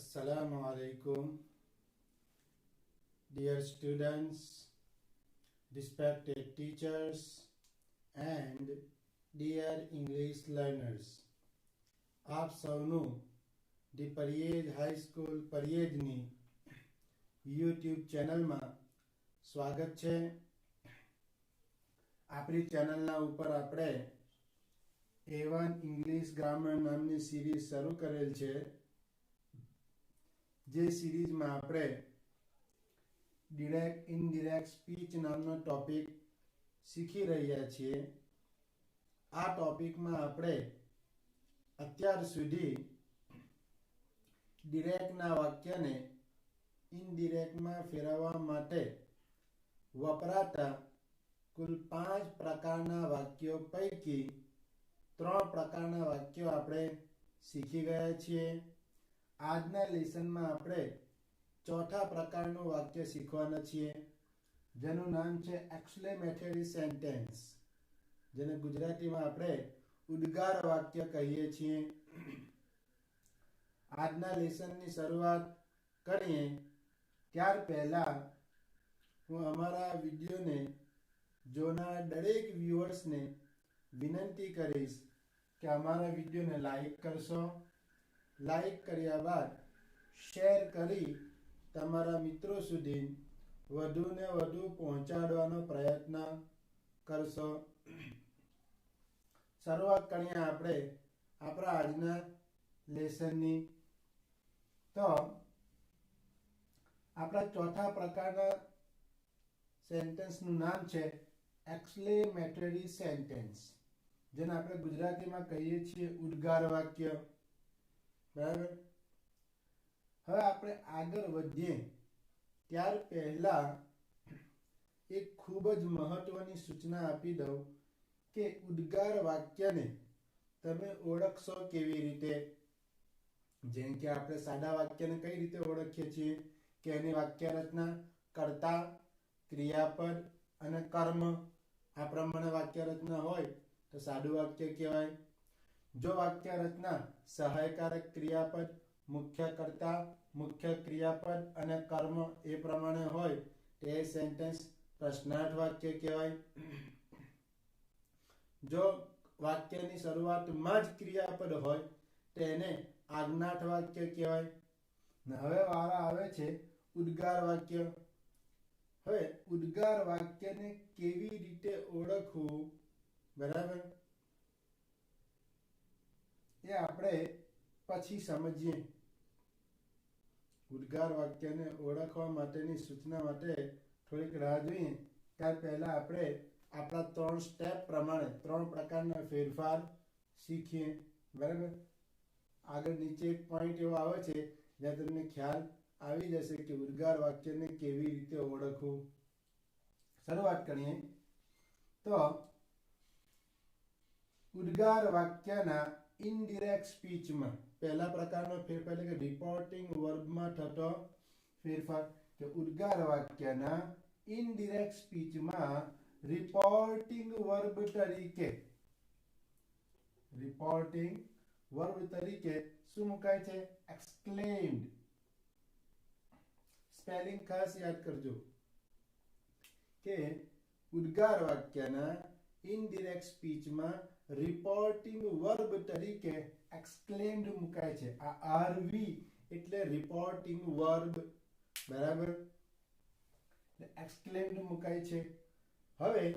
Assalamu alaikum. Dear students, respected teachers, and dear English learners. આપ સૌનું the Pariyej high school પરિયેજની YouTube ચેનલમાં સ્વાગત છે આપણી ચેનલના ઉપર આપણે એ વન ઇંગ્લિશ ગ્રામર નામની સિરીઝ શરૂ કરેલ છે જે સિરીઝમાં આપણે ડિરેક્ટ ઇનડિરેક્ટ સ્પીચ નામનો ટોપિક શીખી રહ્યા છીએ. આ ટોપિકમાં આપણે અત્યાર સુધી ડિરેક્ટના વાક્યને ઇનડિરેક્ટમાં ફેરવવા માટે વપરાતા કુલ પાંચ પ્રકારના વાક્યો પૈકી ત્રણ પ્રકારના વાક્યો આપણે શીખી ગયા છીએ. આજના લેસનમાં આપણે ચોથા પ્રકારનું વાક્ય શીખવાના છીએ, જેનું નામ છે એક્સલેમેટરી સેન્ટેન્સ જેને ગુજરાતીમાં આપણે ઉદ્ગાર વાક્ય કહીએ છીએ. આજના લેસનની શરૂઆત કરીએ. ત્યાર પહેલા હું અમારા વિડીયોને જોનાર દરેક વ્યુઅર્સને વિનંતી કરીશ કે અમારા વિડીયોને લાઈક કરશો લાઈક કર્યા બાદ શેર કરી તમારા મિત્રો સુધી વધુને વધુ પહોંચાડવાનો પ્રયત્ન કરશો. શરૂઆત કરીએ આપણે આપણા આજના લેસનની તો આપણા ચોથા પ્રકારના સેન્ટેન્સનું નામ છે એક્સલેમેટરી સેન્ટેન્સ જેને આપણે ગુજરાતીમાં કહીએ છીએ ઉદ્ગાર વાક્ય. બરાબર? હવે આપણે આગળ વધીએ. ત્યાર પહેલા એક ખૂબ જ મહત્વની સૂચના આપી દઉં કે ઉદ્ગાર વાક્યને તમે ઓળખશો કેવી રીતે? જેમ કે આપણે સાદા વાક્યને કઈ રીતે ઓળખીએ છીએ? કે એની વાક્ય રચના કર્તા, ક્રિયાપદ અને કર્મ. આ પ્રમાણે વાક્ય રચના હોય તો સાદું વાક્ય કહેવાય. જો વાક્ય રચના સહાયકારક ક્રિયાપદ, મુખ્ય કર્તા, મુખ્ય ક્રિયાપદ અને કર્મ એ પ્રમાણે હોય, તે સેન્ટેન્સ પ્રશ્નાર્થ વાક્ય કહેવાય. જો વાક્યની શરૂઆતમાં જ ક્રિયાપદ હોય, તેને આજ્ઞાર્થ વાક્ય કહેવાય. હવે વારા આવે છે, ઉદ્ગાર વાક્ય. હવે ઉદ્ગાર વાક્યને કેવી રીતે ઓળખવું? બરાબર? એ આપણે પછી સમજીએ. ઉદ્ગાર વાક્યને ઓળખવા માટેની સૂચના માટે થોડીક રાહ જોઈએ. ત્યાર પહેલા આપણે આપણા ત્રણ સ્ટેપ પ્રમાણે ત્રણ પ્રકારના ફેરફાર શીખીએ. બરાબર? આગળ નીચે એક પોઈન્ટ એવો આવે છે, જ્યાં તમને ખ્યાલ આવી જશે કે ઉદ્ગાર વાક્યને કેવી રીતે ઓળખવું. શરૂઆત કરીએ. તો, ઉદ્ગાર વાક્યના ઇનડિરેક્ટ સ્પીચમાં પહેલા પ્રકારનો ફેરફાર એટલે કે રિપોર્ટિંગ વર્બમાં થતો ફેરફાર કે ઉદ્ગાર વાક્યના ઇનડિરેક્ટ સ્પીચમાં રિપોર્ટિંગ વર્બ તરીકે રિપોર્ટિંગ વર્બ તરીકે શું મુકાય છે એક્સક્લેમ્ડ સ્પેલિંગ ખાસ યાદ કરજો કે ઉદ્ગાર વાક્યના ઇનડિરેક્ટ સ્પીચમાં રિપોર્ટિંગ વર્બ તરીકે એક્સક્લેમ્ડ મુકાય છે. આ આરવી એટલે રિપોર્ટિંગ વર્બ બરાબર? એક્સક્લેમ્ડ મુકાય છે. હવે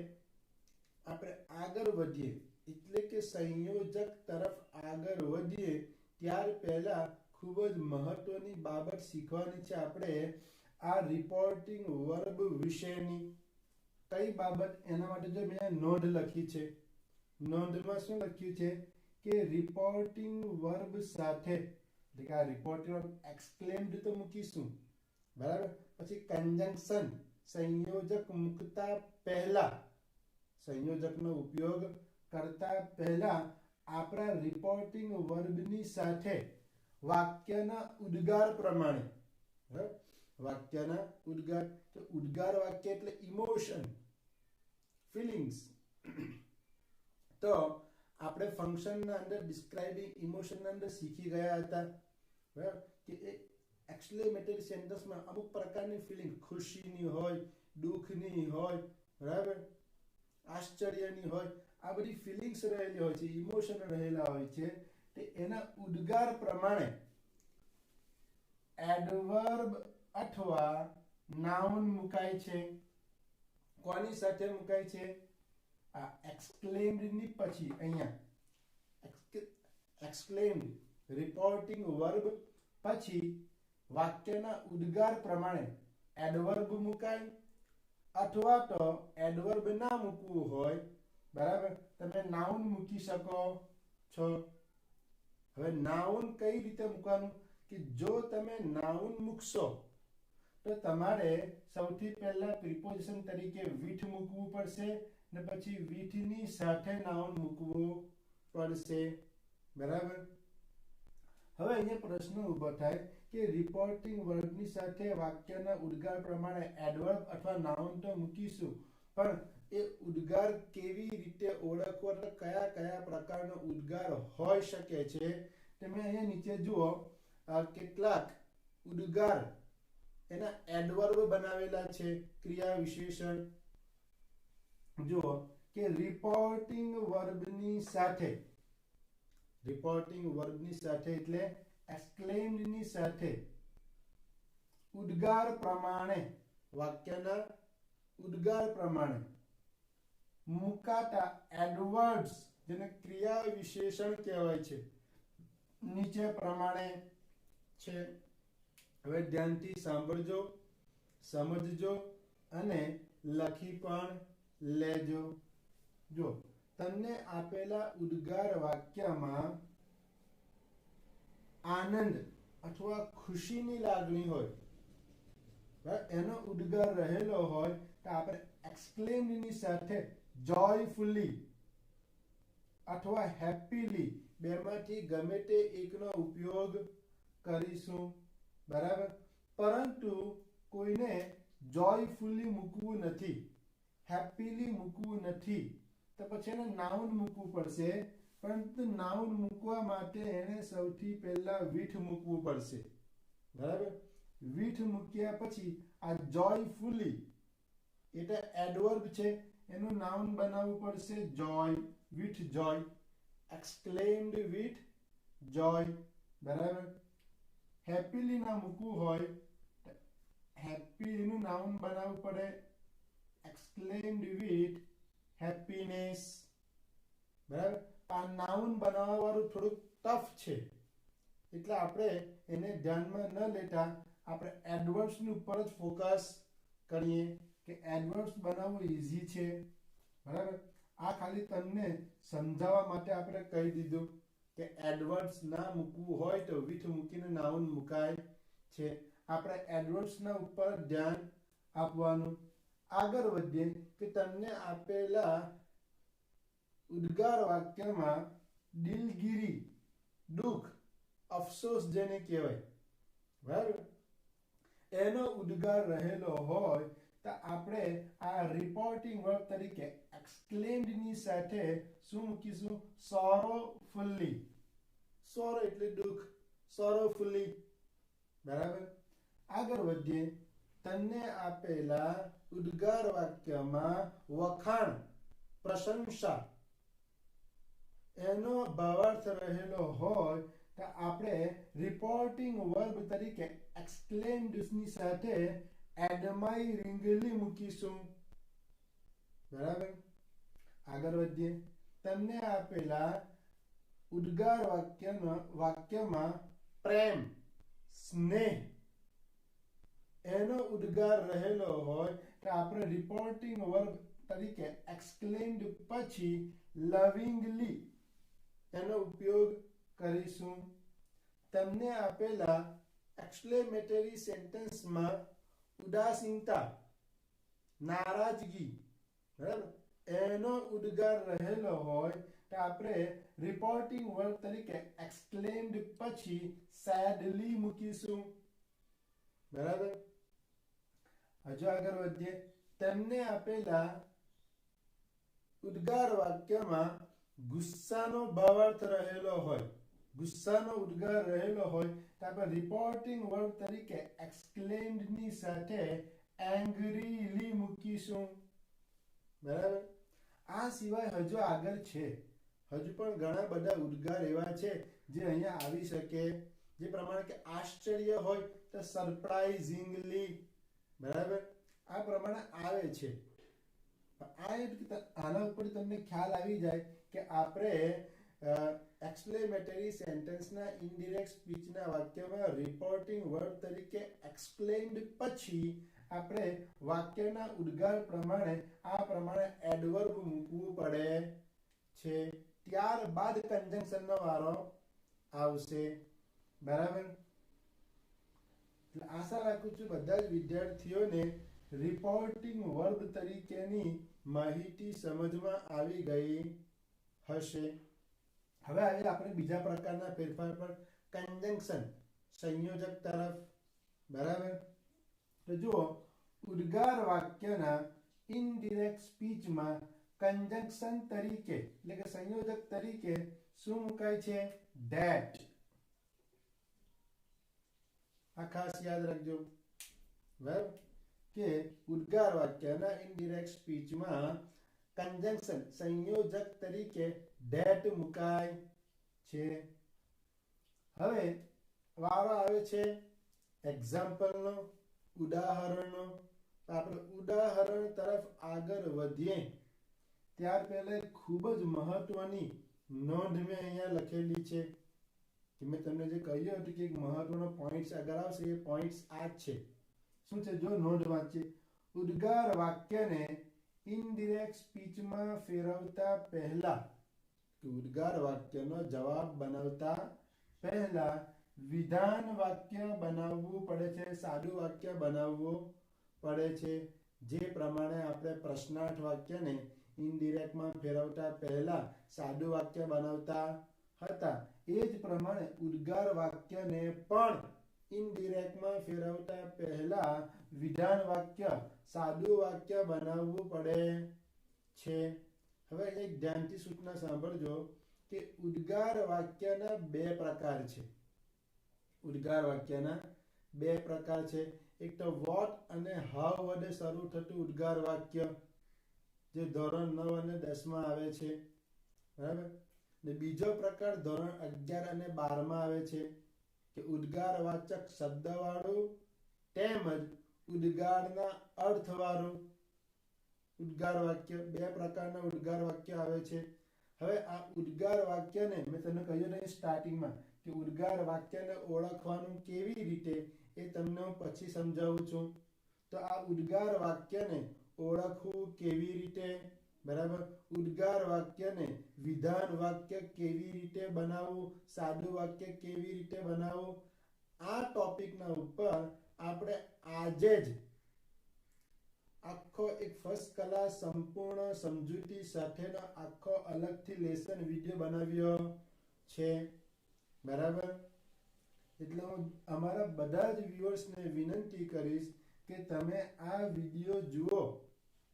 આપણે આગળ વધીએ. એટલે કે સંયોજક તરફ આગળ વધીએ, ત્યાર પહેલા ખૂબ જ મહત્વની બાબત શીખવાની છે આપણે આ રિપોર્ટિંગ વર્બ વિશેની. કઈ બાબત? એના માટે જો મેં નોંધ લખી છે. નોંધમાં શું લખ્યું છે કે રિપોર્ટિંગ વર્બ સાથે એટલે કે આ રિપોર્ટિંગ વર્બ એક્સક્લેમ્ડ તો મૂકીશું બરાબર પછી કન્જંક્શન સંયોજક મૂકતા પહેલા સંયોજકનો ઉપયોગ કરતા પહેલા આપણા રિપોર્ટિંગ વર્બની સાથે વાક્યના ઉદ્ગાર પ્રમાણે વાક્યના ઉદ્ગાર તો ઉદ્ગાર વાક્ય એટલે ઇમોશન ફિલિંગ્સ તો આપણે ફંક્શનના અંદર ડિસ્ક્રાઇબિંગ ઇમોશનના અંદર શીખી ગયા હતા. બરાબર? કે એ એક્સલેમેટરી સેન્ટેન્સમાં અમુક પ્રકારની ફિલિંગ ખુશીની હોય, દુઃખની હોય, બરાબર? આશ્ચર્યની હોય, આ બધી ફિલિંગ્સ રહેલી હોય છે ઇમોશન રહેલા હોય છે. તે એના ઉદ્ગાર પ્રમાણે એડવર્બ અથવા નાઉન મુકાય છે. કોની સાથે મુકાય છે? આ એક્સક્લેમ્ડની પછી અહીંયા એક્સક્લેમ્ડ રિપોર્ટિંગ વર્બ પછી વાક્યના ઉદ્ગાર પ્રમાણે એડવર્બ મુકાય અથવા તો એડવર્બ ના મૂકવું હોય. બરાબર? તમે નાઉન મૂકી શકો છો. હવે નાઉન કઈ રીતે મૂકવાનું? કે જો તમે નાઉન મૂકશો, તો તમારે સૌથી પહેલા પ્રિપોઝિશન તરીકે વીઠ મૂકવું પડશે. ને પછી વીથની સાથે નાઉન મૂકવું. પડશે. બરાબર? હવે અહીંયા પ્રશ્ન ઊભો થાય કે રિપોર્ટિંગ વર્ગની સાથે વાક્યના ઉદ્ગાર પ્રમાણે એડવર્બ અથવા નાઉન તો મૂકીશું, પણ એ ઉદ્ગાર કેવી રીતે ઓળખવો એટલે કયા કયા પ્રકારનો ઉદ્ગાર હોઈ શકે છે તમે અહીંયા નીચે જુઓ. કેટલાક ઉદ્ગાર એના એડવર્બ બનાવેલા છે, ક્રિયા વિશેષણ જુઓ કે રિપોર્ટિંગ વર્બની સાથે રિપોર્ટિંગ વર્બની સાથે એટલે એક્સક્લેમ્ડની સાથે ઉદ્ગાર પ્રમાણે, વાક્યના ઉદ્ગાર પ્રમાણે મુકાતા એડવર્ડ્સ જેને ક્રિયા વિશેષણ કહેવાય છે, નીચે પ્રમાણે છે. હવે ધ્યાનથી સાંભળજો, સમજજો અને લખી પણ લેજો. જો, તમને આપેલા ઉદ્ગાર વાક્યમાં આનંદ અથવા ખુશીની લાગણી હોય એનો ઉદ્ગાર રહેલો હોય, તો આપણે એક્સક્લેમની સાથે જોયફુલી અથવા હેપીલી બેમાંથી ગમે તે એકનો ઉપયોગ કરીશું, બરાબર? પરંતુ કોઈને જોયફુલી મૂકવું નથી. હેપીલી મૂકવું નથી. તો પછી એને નાઉન મૂકવું પડશે. પરંતુ નાઉન મૂકવા માટે એને સૌથી પહેલા વીઠ મૂકવું પડશે. બરાબર? વીઠ મૂક્યા પછી આ જોયફુલી એટલે એડવર્બ છે, એનું નાઉન બનાવવું પડશે joy with joy exclaimed with joy બરાબર? હેપીલી ના મૂકવું હોય હેપી એનું નાઉન બનાવવું પડે. એક્સક્લેમ્ડ વિથ હેપીનેસ બરાબર આ નાઉન બનાવવા વાળું થોડુંક ટફ છે. એટલે આપણે એને ધ્યાનમાં ન લેતા આપણે એડવર્ડ્સની ઉપર જ ફોકસ કરીએ કે એડવર્ડ્સ બનાવવું ઇઝી છે. બરાબર? આ ખાલી તમને સમજાવવા માટે આપણે કહી દીધું કે એડવર્ડ્સ ના મૂકવું હોય તો વિથ મૂકીને નાઉન મુકાય છે. આપણે એડવર્ડ્સના ઉપર ધ્યાન આપવાનું. આગળ વધીએ કે તમને આપેલા ઉદ્ગાર વાક્યમાં દિલગીરી, દુઃખ અફસોસ જેને કહેવાય. બરાબર? એનો ઉદ્ગાર રહેલો હોય તો આપણે આ રિપોર્ટિંગ વર્ક તરીકે એક્સક્લેમ્ડની સાથે શું મૂકીશું? સોરોફુલ્લી સોરો એટલે દુઃખ. સોરોફુલ્લી બરાબર? આગળ વધીએ તમને આપેલા ઉદ્ગાર વાક્યમાં વખાણ, પ્રશંસા. એનો ભાવાર્થ રહેલો હોય તો આપણે રિપોર્ટિંગ વર્બ તરીકે એક્સક્લેમ્ડની સાથે એડમાયરિંગલી મૂકીશું. બરાબર? આગળ વધીએ. તમને આપેલા ઉદ્ગાર વાક્યમાં વાક્યમાં પ્રેમ, સ્નેહ એનો ઉદ્ગાર રહેલો હોય તો આપણે રિપોર્ટિંગ વર્બ તરીકે એક્સક્લેમ્ડ પછી લવિંગલી એનો ઉપયોગ કરીશું. તમને આપેલા એક્સક્લેમેટરી સેન્ટેન્સમાં ઉદાસીનતા, નારાજગી, બરાબર? એનો ઉદ્ગાર રહેલો હોય તો આપણે રિપોર્ટિંગ વર્બ તરીકે એક્સક્લેમ્ડ પછી સેડલી મૂકીશું. બરાબર? હજુ આગળ વધીએ. તેમને આપેલા ઉદ્ગાર વાક્યમાં ગુસ્સાનો ભાવાર્થ રહેલો હોય, ગુસ્સાનો ઉદ્ગાર રહેલો હોય, તો આપણે રિપોર્ટિંગ વર્ડ તરીકે એક્સક્લેમ્ડની સાથે એંગ્રીલી મૂકીશું. બરાબર? આ સિવાય હજુ આગળ છે. હજુ પણ ઘણા બધા ઉદ્ગાર એવા છે જે અહીંયા આવી શકે. જે પ્રમાણે કે આશ્ચર્ય હોય, તો સરપ્રાઇઝિંગલી બરાબર? આ પ્રમાણે આવે છે. આ આના ઉપર તમને ખ્યાલ આવી જાય કે આપણે એક્સપ્લેમેટરી સેન્ટેન્સના ઇનડિરેક્ટ સ્પીચના વાક્યમાં રિપોર્ટિંગ વર્ડ તરીકે એક્સપ્લેન્ડ પછી આપણે વાક્યના ઉદ્ગાર પ્રમાણે આ પ્રમાણે એડવર્બ મૂકવું પડે છે. ત્યારબાદ કન્જંક્શનનો વારો આવશે. બરાબર? આશા રાખું છું બધા જ વિદ્યાર્થીઓને રિપોર્ટિંગ વર્બ તરીકેની માહિતી સમજમાં આવી ગઈ હશે. હવે આજે આપણે બીજા પ્રકારના ફેરફાર પર કન્જંક્શન સંયોજક તરફ. બરાબર? તો જુઓ, ઉદ્ગાર વાક્યના ઇનડિરેક્ટ સ્પીચમાં કન્જંક્શન તરીકે, એટલે કે સંયોજક તરીકે શું મુકાય છે? ધેટ આ ખાસ યાદ રાખજો બરાબર કે ઉદ્ગાર વાક્યના ઇનડિરેક્ટ સ્પીચમાં કન્જંક્શન સંયોજક તરીકે ધેટ મુકાય છે હવે વારો આવે છે એક્ઝામ્પલનો ઉદાહરણનો આપણે ઉદાહરણ તરફ આગળ વધીએ ત્યાર પહેલાં ખૂબ જ મહત્વની નોંધ મેં અહીંયા લખેલી છે કે મેં તમને જે કહ્યું હતું કે એક મહત્વનો પોઈન્ટ્સ આગળ આવશે, એ પોઈન્ટ્સ આ જ છે. શું છે? જો નોંધ વાંચીએ. ઉદ્ગાર વાક્યને ઇનડિરેક્ટ સ્પીચમાં ફેરવતા પહેલા ઉદ્ગાર વાક્યનો જવાબ બનાવતા પહેલા વિધાન વાક્ય બનાવવું પડે છે, સાદું વાક્ય બનાવવું પડે છે. જે પ્રમાણે આપણે પ્રશ્નાર્થ વાક્યને ઇનડિરેક્ટમાં ફેરવતા પહેલા સાદું વાક્ય બનાવતા હતા. એ જ પ્રમાણે ઉદ્ગાર વાક્યને પણ ઇનડિરેક્ટમાં ફેરવતા પહેલા વિધાન વાક્ય, સાદું વાક્ય બનાવવું પડે છે. હવે એક ધ્યાનથી સૂચના સાંભળજો કે ઉદ્ગાર વાક્યના બે પ્રકાર છે. ઉદ્ગાર વાક્યના બે પ્રકાર છે. એક તો વોટ અને હાવ વડે શરૂ થતું ઉદ્ગાર વાક્ય, જે ધોરણ નવ અને દસમાં આવે છે. બરાબર? ને બીજો પ્રકાર ધોરણ અગિયાર અને બારમાં આવે છે કે ઉદ્ગારવાચક શબ્દવાળું તેમજ ઉદ્ગારના અર્થવાળું ઉદ્ગાર વાક્ય બે પ્રકારના ઉદ્ગાર વાક્ય આવે છે. હવે આ ઉદ્ગાર વાક્યને મેં તમને કહ્યું નહીં સ્ટાર્ટિંગમાં કે ઉદ્ગાર વાક્યને ઓળખવાનું કેવી રીતે એ તમને હું પછી સમજાવું છું. તો આ ઉદ્ગાર વાક્યને ઓળખવું કેવી રીતે? બરાબર? ઉદ્ગાર વાક્યને વિધાન વાક્ય કેવી રીતે બનાવવું? સાદું વાક્ય કેવી રીતે બનાવવું? આ ટોપિકના ઉપર આપણે આજે જ આખો એક ફર્સ્ટ કલા સંપૂર્ણ સમજૂતી સાથેનો આખો અલગથી લેસન વીડિયો બનાવ્યો છે. બરાબર? એટલે હું અમારા બધા જ વ્યુઅર્સને વિનંતી કરીશ કે તમે આ વીડિયો જુઓ.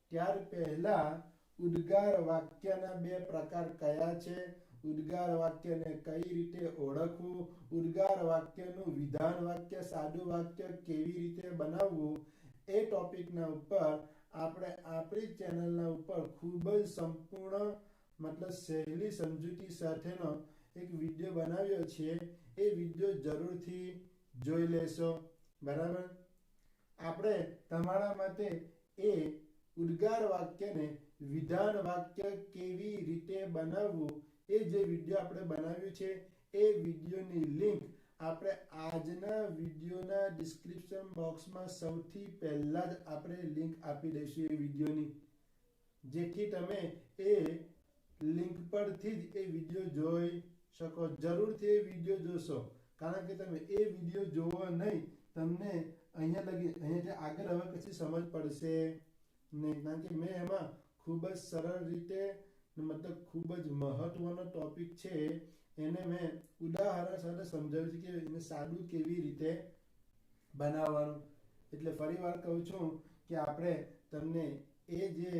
ત્યાર પહેલા ઉદ્ગાર વાક્યના બે પ્રકાર કયા છે? ઉદ્ગાર વાક્યને કઈ રીતે ઓળખવું? ઉદ્ગાર વાક્યનું વિધાન વાક્ય, સાદું વાક્ય કેવી રીતે બનાવવું? એ ટોપિકના ઉપર આપણે આપણી ચેનલના ઉપર ખૂબ જ સંપૂર્ણ, મતલબ સહેલી સમજૂતી સાથેનો એક વીડિયો બનાવ્યો છે. એ વીડિયો જરૂરથી જોઈ લેશો. બરાબર? આપણે તમારા માટે એ ઉદ્ગાર વાક્યને વિધાન વાક્ય કેવી રીતે બનાવવું એ જે વીડિયો આપણે બનાવ્યું છે, એ વિડીયોની લિંક આપણે આજના વિડીયોના ડિસ્ક્રિપ્શન બોક્સમાં સૌથી પહેલા જ આપણે લિંક આપી દઈશું એ વિડીયોની. જેથી તમે એ લિંક પરથી જ એ વીડિયો જોઈ શકો. જરૂરથી એ વીડિયો જોશો. કારણ કે તમે એ વીડિયો જોવો નહીં, તમને અહીંયા લગી અહીંયાથી આગળ હવે પછી સમજ પડશે નહીં. કારણ કે મેં એમાં ખૂબ જ સરળ રીતે મતલબ ખૂબ જ મહત્વનો ટોપિક છે. એને મેં ઉદાહરણ સાથે સમજાવ્યું છે કે એને સાદું કેવી રીતે બનાવવાનું. એટલે ફરી વાર કહું છું કે આપણે તમને એ જે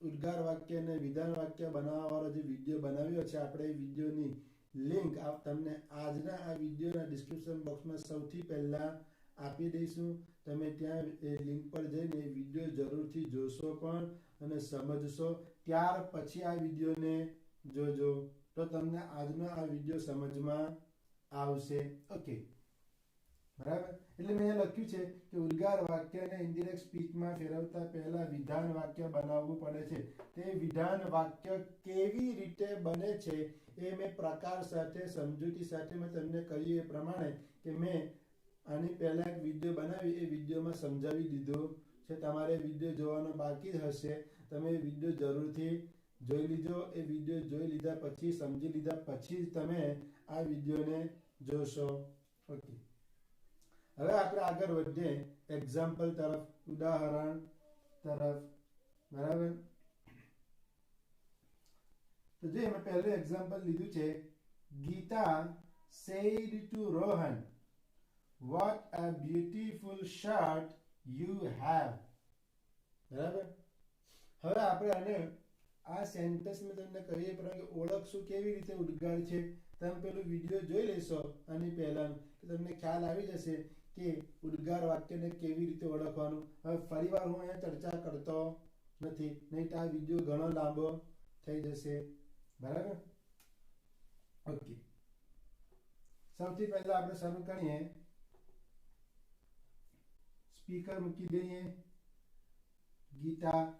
ઉદ્ગાર વાક્ય અને વિધાન વાક્ય બનાવવાવાળો જે વીડિયો બનાવ્યો છે, આપણે એ વિડીયોની લિંક તમને આજના આ વિડીયોના ડિસ્ક્રિપ્શન બોક્સમાં સૌથી પહેલાં આપી દઈશું. તમે ત્યાં એ લિંક પર જઈને વીડિયો જરૂરથી જોશો પણ. અને સમજશો. ત્યાર પછી આ વિડીયોને જોજો. તો તમને આજનો આ વીડિયો સમજમાં આવશે. ઓકે બરાબર? એટલે મેં લખ્યું છે કે ઉદ્ગાર વાક્યને ઇન્ડિરેક્ટ સ્પીચમાં ફેરવતા પહેલા વિધાન વાક્ય બનાવવું પડે છે. તે વિધાન વાક્ય કેવી રીતે બને છે એ મેં પ્રકાર સાથે, સમજૂતી સાથે મેં તમને કહ્યું એ પ્રમાણે કે મેં આની પહેલા એક વીડિયો બનાવી, એ વિડીયોમાં સમજાવી દીધો. છે તમારે વીડિયો જોવાનો બાકી હશે. તમે વીડિયો જરૂરથી જોઈ લીજો. એ વીડિયો જોઈ લીધા પછી, સમજી લીધા પછી તમે આ વિડીયોને જોશો. ઓકે હવે આપણે આગળ વધીએ. એક્ઝામ્પલ તરફ, ઉદાહરણ તરફ. બરાબર? તો જે મેં પહેલું એક્ઝામ્પલ લીધું છે, Gita said to Rohan what a beautiful shirt you have બરાબર? હવે આપણે આને આ સેન્ટેન્સ મેં તમને કહીએ પરંતુ ઓળખશું કેવી રીતે ઉદ્ગાર છે. તમે પેલું વીડિયો જોઈ લેશો આની પહેલાં તમને ખ્યાલ આવી જશે કે ઉદ્ગાર વાક્યને કેવી રીતે ઓળખવાનું. હવે ફરીવાર હું અહીંયા ચર્ચા કરતો નથી. નહીં તો આ વીડિયો ઘણો લાંબો થઈ જશે. બરાબર? ઓકે સૌથી પહેલા આપણે શરૂ કરીએ. સ્પીકર મૂકી દઈએ. ગીતા,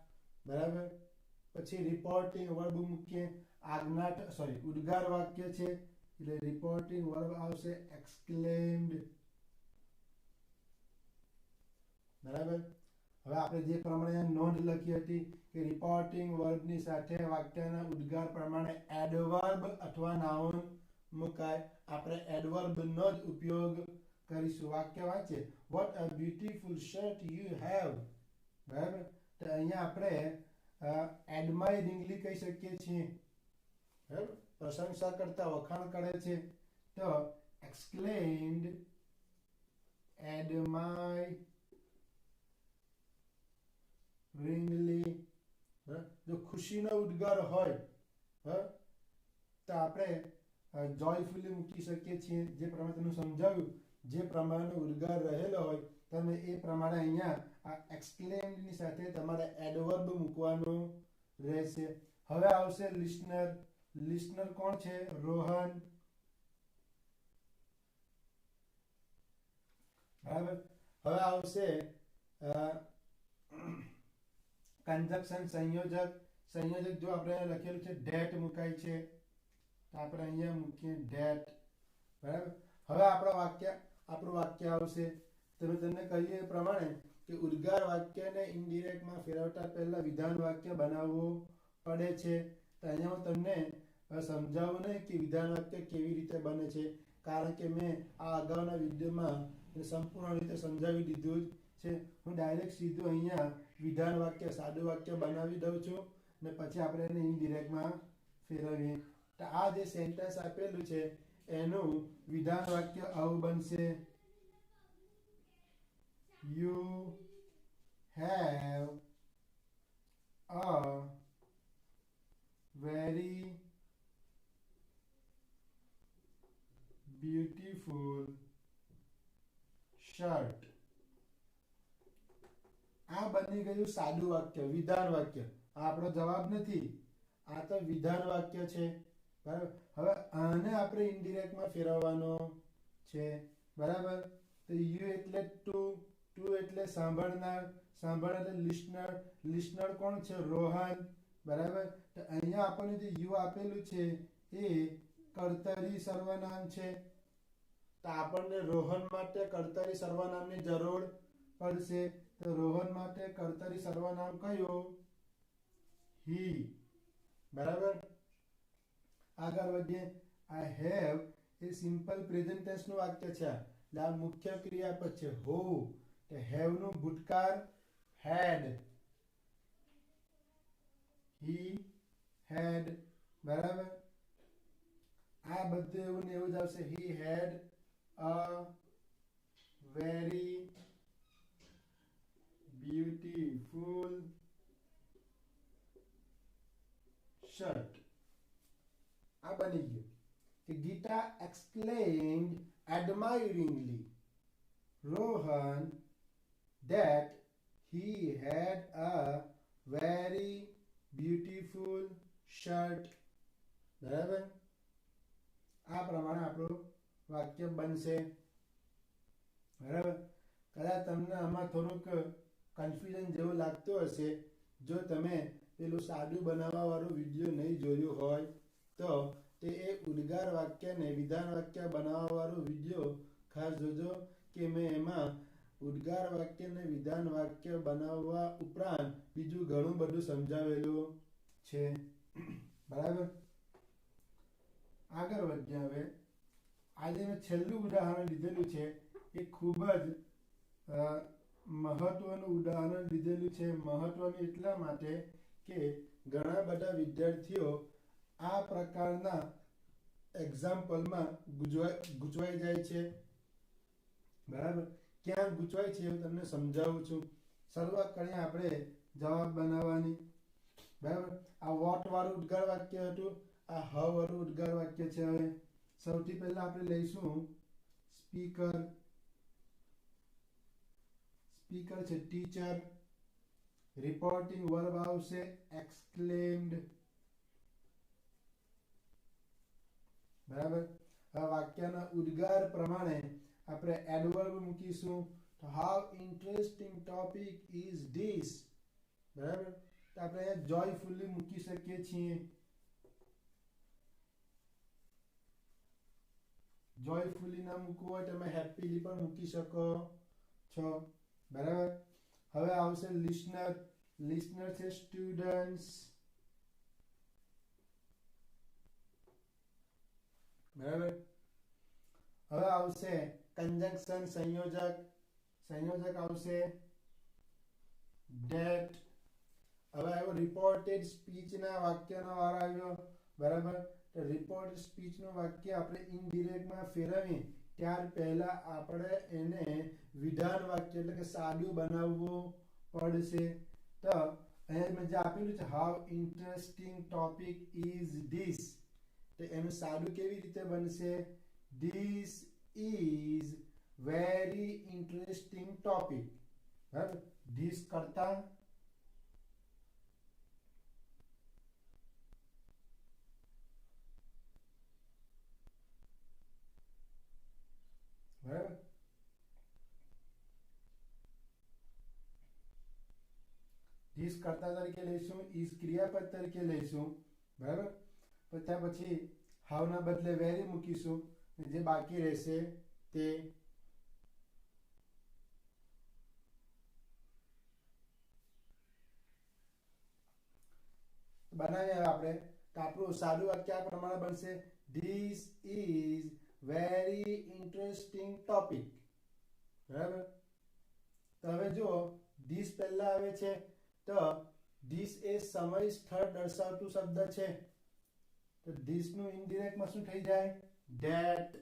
બરાબર? પછી રિપોર્ટિંગ વર્બ મૂકીએ. આજ્ઞા સોરી ઉદ્ગાર વાક્ય છે. એટલે રિપોર્ટિંગ વર્બ આવશે એક્સક્લેમ્ડ બરાબર? હવે આપણે જે પ્રમાણે નોંધ લખી હતી કે રિપોર્ટિંગ વર્બની સાથે વાક્યના ઉદ્ગાર પ્રમાણે એડવર્બ અથવા નાઉન મુકાય. આપણે એડવર્બનો જ ઉપયોગ કરીશું. વાક્ય વાંચે what a beautiful shirt you have બરાબર? તો અહીંયા આપણે એડમાયરિંગલી કહી શકીએ છીએ. બરાબર? પ્રશંસા કરતા વખાણ કરે છે. તો એક્સક્લેમ્ડ એડમાયરિંગલી જો ખુશીનો ઉદ્ગાર હોય તો આપણે જોયફુલી મૂકી શકીએ છીએ. જે પ્રમાણે તમને સમજાવ્યું જે પ્રમાણેનો ઉદ્ગાર રહેલો હોય, તમે એ પ્રમાણે અહીંયા આ એક્સક્લેમ્ડની સાથે તમારે એડવર્બ મૂકવાનું રહેશે. હવે આવશે લિસનર લિસનર કોણ છે? રોહન. બરાબર? હવે આવશે કન્જક્શન સંયોજક. સંયોજક જો આપણે લખેલું છે ડેટ મુકાય છે, તો આપણે અહીંયા મૂકીએ ડેટ બરાબર? હવે આપણો વાક્ય આપણું વાક્ય આવશે. તમે તમને કહીએ એ પ્રમાણે કે ઉદ્ગાર વાક્યને ઇનડિરેક્ટમાં ફેરવતા પહેલાં વિધાન વાક્ય બનાવવું પડે છે. તો અહીંયા હું તમને સમજાવું નહીં કે વિધાન વાક્ય કેવી રીતે બને છે. કારણ કે મેં આ અગાઉના વિડીયોમાં સંપૂર્ણ રીતે સમજાવી દીધું જ છે. હું ડાયરેક્ટ સીધું અહીંયા વિધાન વાક્ય, સાદું વાક્ય બનાવી દઉં છું ને પછી આપણે એને ઇનડિરેક્ટમાં ફેરવીએ. તો આ જે સેન્ટેન્સ આપેલું છે એનું વિધાન વાક્ય આવું બનશે. You have a very beautiful shirt આ બની ગયું સાદું વાક્ય, વિધાન વાક્ય. આપણો જવાબ નથી. આ તો વિધાન વાક્ય છે. બરાબર? હવે આને આપણે ઇન્ડિરેક્ટમાં ફેરવવાનો છે. બરાબર? તો યુ એટલે ટુ ટુ એટલે સાંભળનાર, સાંભળ એટલે લિસનર. લિસનર કોણ છે? રોહન. બરાબર? તો અહીંયા આપણને જે યુ આપેલું છે એ કર્તરી સર્વનામ છે. તો આપણને રોહન માટે કર્તરી સર્વનામની જરૂર પડશે. તો રોહન માટે કર્તરી સર્વનામ કયો? હી. બરાબર? આગળ વધીએ. I have a simple present ટેન્સનું વાક્ય છે. એટલે આ મુખ્ય ક્રિયાપદ છે હો તો હેવનું ભૂતકાળ હેડ હી હેડ બરાબર? આ બધું એવું ને એવું જ આવશે. He had a very beautiful shirt આ બની ગયું કે Gita explained admiringly, Rohan, that he had a very beautiful shirt. બરાબર? આ પ્રમાણે આપણું વાક્ય બનશે. બરાબર? કદાચ તમને આમાં થોડુંક કન્ફ્યુઝન જેવું લાગતું હશે, જો તમે પેલું સાદું બનાવવાવાળું વીડિયો નહીં જોયું હોય તો તે એક ઉદ્ગાર વાક્યને વિધાન વાક્ય બનાવવાવાળું વીડિયો ખાસ જોજો કે મેં એમાં ઉદ્ગાર વાક્યને વિધાન વાક્ય બનાવવા ઉપરાંત બીજું ઘણું બધું સમજાવેલું છે. બરાબર? આગળ વધીએ હવે. આજે મેં છેલ્લું ઉદાહરણ લીધેલું છે. એ ખૂબ જ મહત્વનું ઉદાહરણ લીધેલું છે. મહત્વનું એટલા માટે કે ઘણા બધા વિદ્યાર્થીઓ આ પ્રકારના એક્ઝામ્પલમાં ગુજવાઈ ગૂંચવાઈ જાય છે. બરાબર? ક્યાં ગૂંચવાય છે એવું તમને સમજાવું છું. શરૂઆત કરીએ આપણે જવાબ બનાવવાની. બરાબર? આ વોટ વાળું ઉદ્ગાર વાક્ય હતું. આ હ વાળું ઉદ્ગાર વાક્ય છે હવે. સૌથી પહેલા આપણે લઈશું સ્પીકર સ્પીકર છે ટીચર રિપોર્ટિંગ વર્બ આવશે. એક્સક્લેમ્ડ બરાબર? હવે વાક્યના ઉદ્ગાર પ્રમાણે આપણે એડવર્બ મૂકીશું. તો how interesting topic is this બરાબર? તો આપણે અહીંયા જોયફુલી મૂકી શકીએ છીએ. જોયફુલી ના મૂકવું હોય તમે હેપીલી પણ મૂકી શકો છો. બરાબર? હવે આવશે લિસનર લિસનર છે સ્ટુડન્ટ્સ બરાબર? હવે આવશે કન્જંકશન સંયોજક. સંયોજક આવશે ડેટ હવે આવ્યો રિપોર્ટેડ સ્પીચના વાક્યનો વાર આવ્યો. બરાબર? તો રિપોર્ટેડ સ્પીચનું વાક્ય આપણે ઇનડિરેક્ટમાં ફેરવીએ. ત્યાર પહેલા આપણે એને વિધાન વાક્ય એટલે કે સાદું બનાવવું પડશે. તો અહીંયા મેં જે આપેલું છે how interesting topic is this તો એનું સાદું કેવી રીતે બનશે? This is very interesting topic બરાબર? ધીસ કરતા કર્તા તરીકે લઈશું ઇઝ ક્રિયાપદ તરીકે લઈશું. બરાબર? ત્યાં પછી હાવના બદલે વેરી મૂકીશું જે બાકી રહેશે તે બનાવીએ આપણે. તો આપણું સાદું વાક્ય આ પ્રમાણે બનશે. This is very interesting topic બરાબર? તો હવે જો ધીસ પહેલા આવે છે. તો ધીસ એ સમય સ્થળ દર્શાવતું શબ્દ છે. તો ધીસનું ઇનડિરેક્ટમાં શું થઈ જાય? ડેટ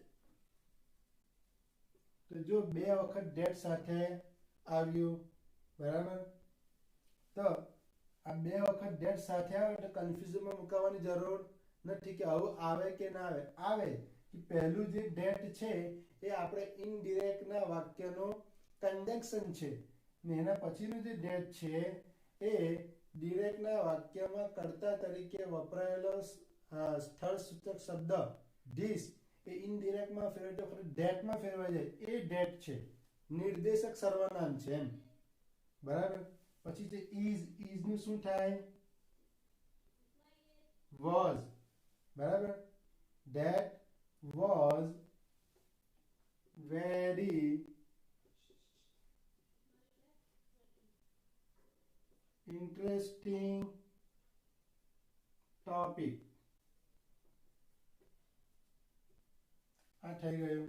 તો જો બે વખત ડેટ સાથે આવ્યું, બરાબર? તો આ બે વખત ડેટ સાથે આવે એટલે કન્ફ્યુઝનમાં મૂકવાની જરૂર નથી કે આવું આવે કે ના આવે. આવે કે પહેલું જે ડેટ છે એ આપણે ઇનડિરેક્ટના વાક્યનો કન્ડેક્શન છે. ને એના પછીનું જે ડેટ છે એ ડિરેક્ટના વાક્યમાં કર્તા તરીકે વપરાયેલો સ્થળ સૂચક શબ્દ ધીસ એ ઇનડિરેક્ટમાં ફેરવાય તો ડેટમાં ફેરવાઈ જાય. એ ડેટ છે. નિર્દેશક સર્વનામ છે એમ. બરાબર? પછી જે ઇઝ ઇઝનું શું થાય? વોઝ બરાબર? That was very interesting topic આ થઈ ગયું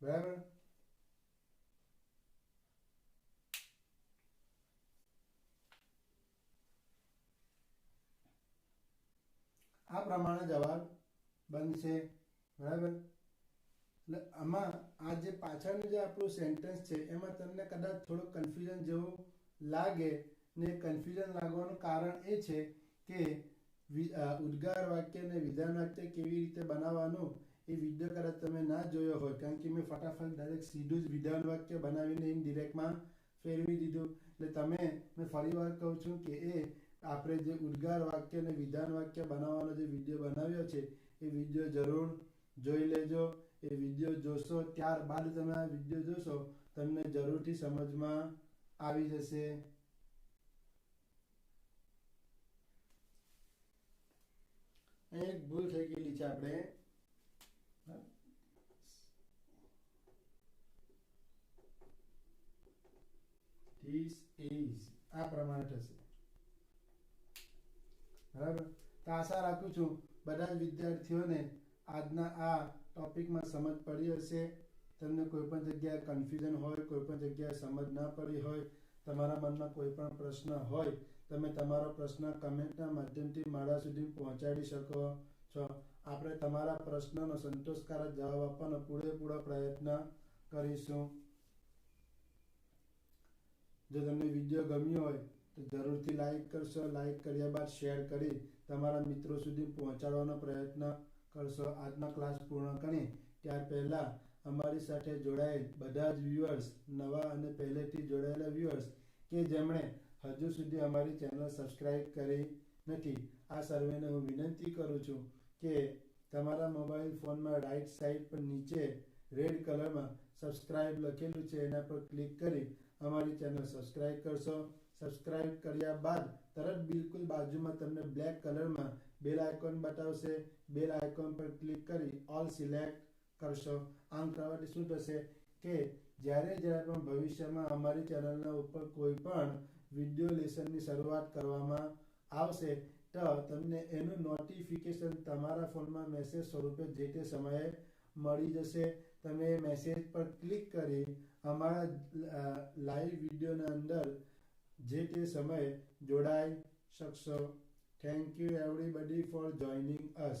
બરાબર? આ પ્રમાણે જવાબ બનશે. બરાબર? એટલે આમાં આ જે પાછળનું જે આપણું સેન્ટેન્સ છે, એમાં તમને કદાચ થોડું કન્ફ્યુઝન જેવું લાગે ને કન્ફ્યુઝન લાગવાનું કારણ એ છે કે ઉદ્ગાર વાક્ય અને વિધાન વાક્ય કેવી રીતે બનાવવાનું એ વીડિયો કદાચ તમે ના જોયો હોય, કારણ કે મેં ફટાફટ ડાયરેક્ટ સીધું જ વિધાન વાક્ય બનાવીને ઇન ડિરેક્ટમાં ફેરવી દીધું. એટલે તમે, મેં ફરી વાર કહું છું કે એ આપણે જે ઉદ્ગાર વાક્ય અને વિધાન વાક્ય બનાવવાનો જે વીડિયો બનાવ્યો છે, એ વીડિયો જરૂર જોઈ લેજો. એ વીડિયો જોશો, ત્યારબાદ તમે આ વીડિયો જોશો, તમને જરૂરથી સમજમાં આવી જશે. એક ભૂલ થઈ ગયેલી છે આપણે. ધીસ ઇઝ આ પ્રમાણે થશે. બરાબર? તો આશા રાખું છું બધા વિદ્યાર્થીઓને આજના આ ટોપિકમાં સમજ પડી હશે. તમને કોઈ પણ જગ્યાએ કન્ફ્યુઝન હોય, કોઈ પણ જગ્યાએ સમજ ના પડી હોય, તમારા મનમાં કોઈ પણ પ્રશ્ન હોય, તમે તમારો પ્રશ્ન કમેન્ટના માધ્યમથી મારા સુધી પહોંચાડી શકો છો. આપણે તમારા પ્રશ્નનો સંતોષકારક જવાબ આપવાનો પૂરેપૂરો પ્રયત્ન કરીશું. જો તમને વીડિયો ગમ્યો હોય, તો જરૂરથી લાઈક કરશો. લાઈક કર્યા બાદ શેર કરી તમારા મિત્રો સુધી પહોંચાડવાનો પ્રયત્ન કરશો. આજનો ક્લાસ પૂર્ણ કરી ત્યાર પહેલાં અમારી સાથે જોડાયેલ બધા જ વ્યુઅર્સ નવા અને પહેલેથી જોડાયેલા વ્યુઅર્સ કે જેમણે હજુ સુધી અમારી ચેનલ સબસ્ક્રાઈબ કરી નથી, આ સર્વેને હું વિનંતી કરું છું કે તમારા મોબાઈલ ફોનમાં રાઈટ સાઈડ પર નીચે રેડ કલરમાં સબસ્ક્રાઈબ લખેલું છે, એના પર ક્લિક કરી અમારી ચેનલ સબસ્ક્રાઈબ કરશો. સબસ્ક્રાઈબ કર્યા બાદ તરત બિલકુલ બાજુમાં તમને બ્લેક કલરમાં બેલ આઇકોન બતાવશે. બેલ આઇકોન પર ક્લિક કરી ઓલ સિલેક્ટ કરશો. આમ કરવાથી શું થશે કે જ્યારે જ્યારે પણ ભવિષ્યમાં અમારી ચેનલના ઉપર કોઈ પણ વીડિયો લેસનની શરૂઆત કરવામાં આવશે, તો તમને એનું નોટિફિકેશન તમારા ફોનમાં મેસેજ સ્વરૂપે જે તે સમયે મળી જશે. તમે મેસેજ પર ક્લિક કરી અમારા લાઈવ વિડીયોના અંદર જે તે સમયે જોડાઈ શકશો. Thank you everybody for joining us